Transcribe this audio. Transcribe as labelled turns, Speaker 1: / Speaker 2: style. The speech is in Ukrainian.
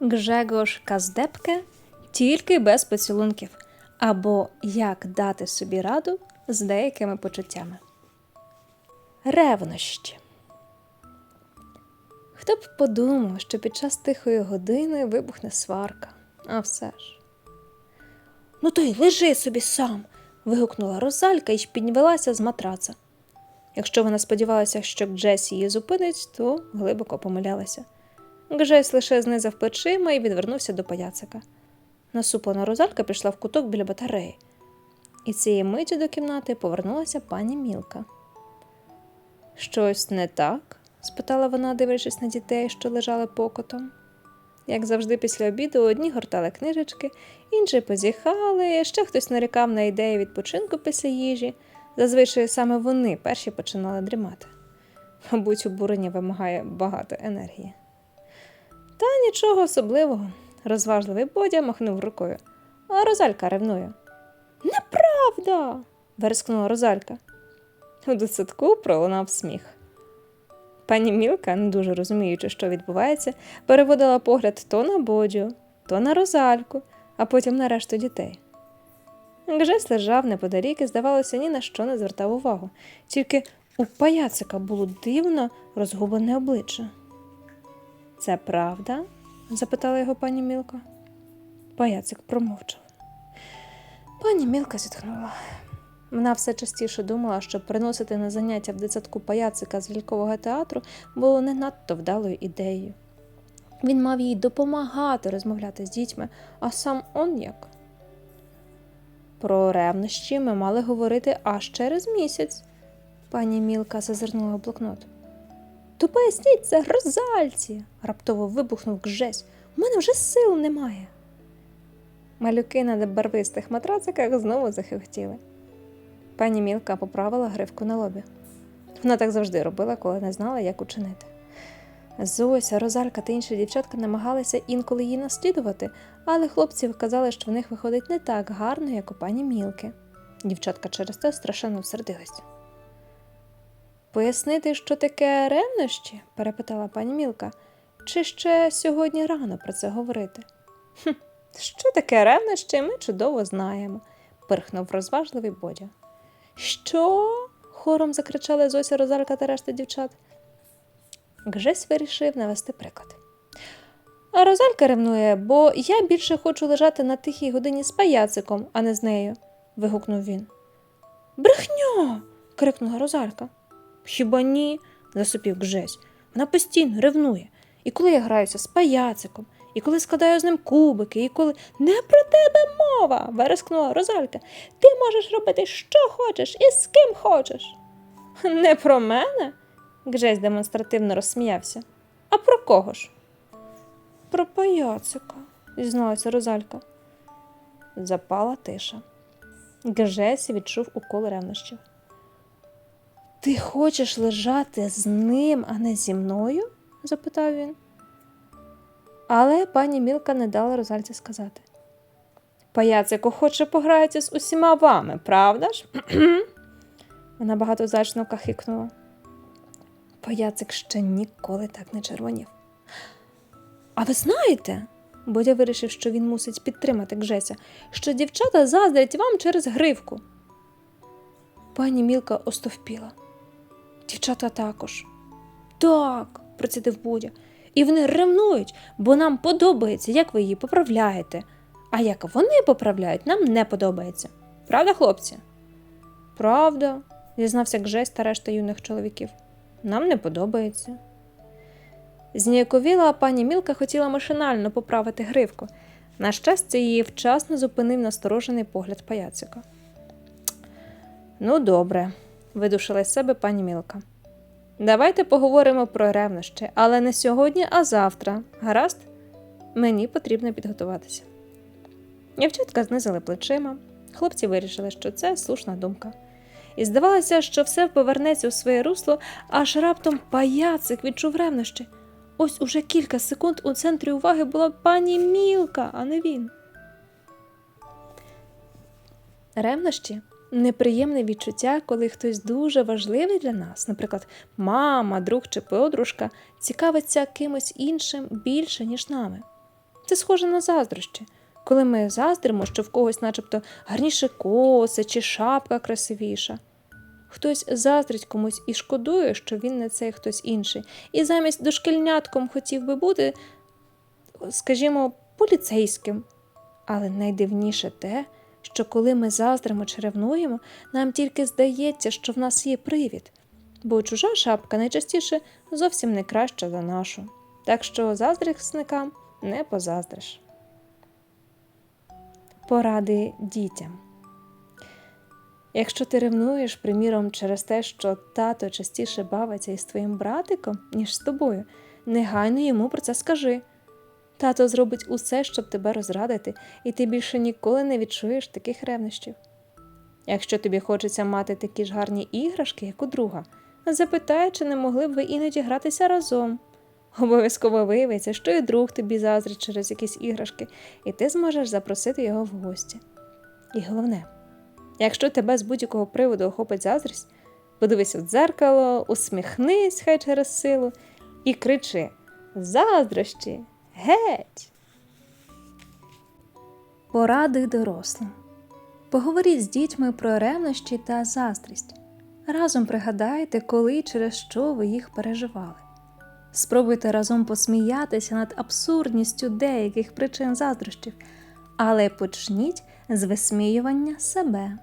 Speaker 1: Гжегош Каздепке тільки без поцілунків або як дати собі раду з деякими почуттями. Ревнощі. Хто б подумав, що під час тихої години вибухне сварка, а все ж. Ну то й лежи собі сам. вигукнула Розалька і піднялася з матраца. Якщо вона сподівалася, що Джесі її зупинить, то глибоко помилялася. Гжесь лише знизав плечима і відвернувся до паяцика. Насуплена розалька пішла в куток біля батареї, і цієї миті до кімнати повернулася пані Мілка. Щось не так? спитала вона, дивлячись на дітей, що лежали покотом. Як завжди, після обіду одні гортали книжечки, інші позіхали, ще хтось нарікав на ідею відпочинку після їжі. Зазвичай саме вони перші починали дрімати. Мабуть, обурення вимагає багато енергії. Та нічого особливого, розважливий Бодя махнув рукою. А Розалька ревнує. Неправда. верескнула Розалька. У дитсадку пролунав сміх. Пані Мілка, не дуже розуміючи, що відбувається, переводила погляд то на Бодю, то на Розальку, а потім на решту дітей. Гжесь лежав неподалік і, здавалося, ні на що не звертав увагу, тільки у паяцика було дивно розгублене обличчя. Це правда? запитала його пані Мілка. Паяцик промовчав. Пані Мілка зітхнула. Вона все частіше думала, що приносити на заняття в дитсадку паяцика з лялькового театру було не надто вдалою ідеєю. Він мав їй допомагати розмовляти з дітьми, а сам он як. Про ревнощі ми мали говорити аж через місяць. Пані Мілка зазирнула в блокнот. То поясніть це Розальці, раптово вибухнув Гжесь. У мене вже сил немає. Малюки на барвистих матрациках знову захихотіли. Пані Мілка поправила гривку на лобі. Вона так завжди робила, коли не знала, як учинити. Зося, Розалька та інші дівчатка намагалися інколи її наслідувати, але хлопці казали, що в них виходить не так гарно, як у пані Мілки. Дівчатка через це страшенно всердились. Пояснити, що таке ревнощі? перепитала пані Мілка. Чи ще сьогодні рано про це говорити? «Хм, Що таке ревнощі, ми чудово знаємо, пирхнув розважливий Бодя. Що? хором закричали Зося Розалька та решта дівчат. Гжесь вирішив навести приклад. А Розалька ревнує, бо я більше хочу лежати на тихій годині з паяциком, а не з нею, вигукнув він. Брехня. крикнула Розалька. Хіба ні? засупів Гжесь. Вона постійно ревнує. І коли я граюся з паяциком, і коли складаю з ним кубики, і коли не про тебе мова, верескнула Розалька. Ти можеш робити, що хочеш і з ким хочеш. Не про мене? Гжесь демонстративно розсміявся. А про кого ж? Про паяцика, зізналася Розалька. Запала тиша. Гжесь відчув укол ревнощів. Ти хочеш лежати з ним, а не зі мною? запитав він. Але пані Мілка не дала Розальці сказати. Паяцику хоче погратися з усіма вами, правда ж? Вона багатозначно кахикнула. Паяцик ще ніколи так не червонів. А ви знаєте, Бодя вирішив, що він мусить підтримати Гжеся, що дівчата заздрять вам через гривку. Пані Мілка остовпіла. Дівчата також. Так, процідив Бодя. І вони ревнують, бо нам подобається, як ви її поправляєте. А як вони поправляють, нам не подобається. Правда, хлопці? Правда, зізнався Гжесь та решта юних чоловіків. Нам не подобається. Зніяковіла пані Мілка хотіла машинально поправити гривку. На щастя, її вчасно зупинив насторожений погляд паяцика. Ну, добре, видушила з себе пані Мілка. Давайте поговоримо про ревнощі, але не сьогодні, а завтра. Гаразд? Мені потрібно підготуватися. Дівчатка знизили плечима. Хлопці вирішили, що це слушна думка. І здавалося, що все повернеться у своє русло, аж раптом паяцик відчув ревнощі. Ось уже кілька секунд у центрі уваги була пані Мілка, а не він. Ревнощі неприємне відчуття, коли хтось дуже важливий для нас, наприклад, мама, друг чи подружка, цікавиться кимось іншим більше, ніж нами. Це схоже на заздрощі. Коли ми заздримо, що в когось, начебто, гарніше коси чи шапка красивіша. Хтось заздрить комусь і шкодує, що він не цей хтось інший, і замість дошкільнятком хотів би бути, скажімо, поліцейським. Але найдивніше те, що коли ми заздримо чи ревнуємо, нам тільки здається, що в нас є привід, бо чужа шапка найчастіше зовсім не краща за нашу. Так що заздрісникам не позаздриш. Поради дітям. Якщо ти ревнуєш, приміром, через те, що тато частіше бавиться із твоїм братиком, ніж з тобою, негайно йому про це скажи. Тато зробить усе, щоб тебе розрадити, і ти більше ніколи не відчуєш таких ревнощів. Якщо тобі хочеться мати такі ж гарні іграшки, як у друга, запитай, чи не могли б ви іноді гратися разом. Обов'язково виявиться, що і друг тобі заздрить через якісь іграшки, і ти зможеш запросити його в гості. І головне, якщо тебе з будь-якого приводу охопить заздрість, подивись у дзеркало, усміхнись хай через силу і кричи Заздрощі! Геть! Поради дорослим. Поговоріть з дітьми про ревнощі та заздрість. Разом пригадайте, коли і через що ви їх переживали. Спробуйте разом посміятися над абсурдністю деяких причин заздрощів, але почніть з висміювання себе.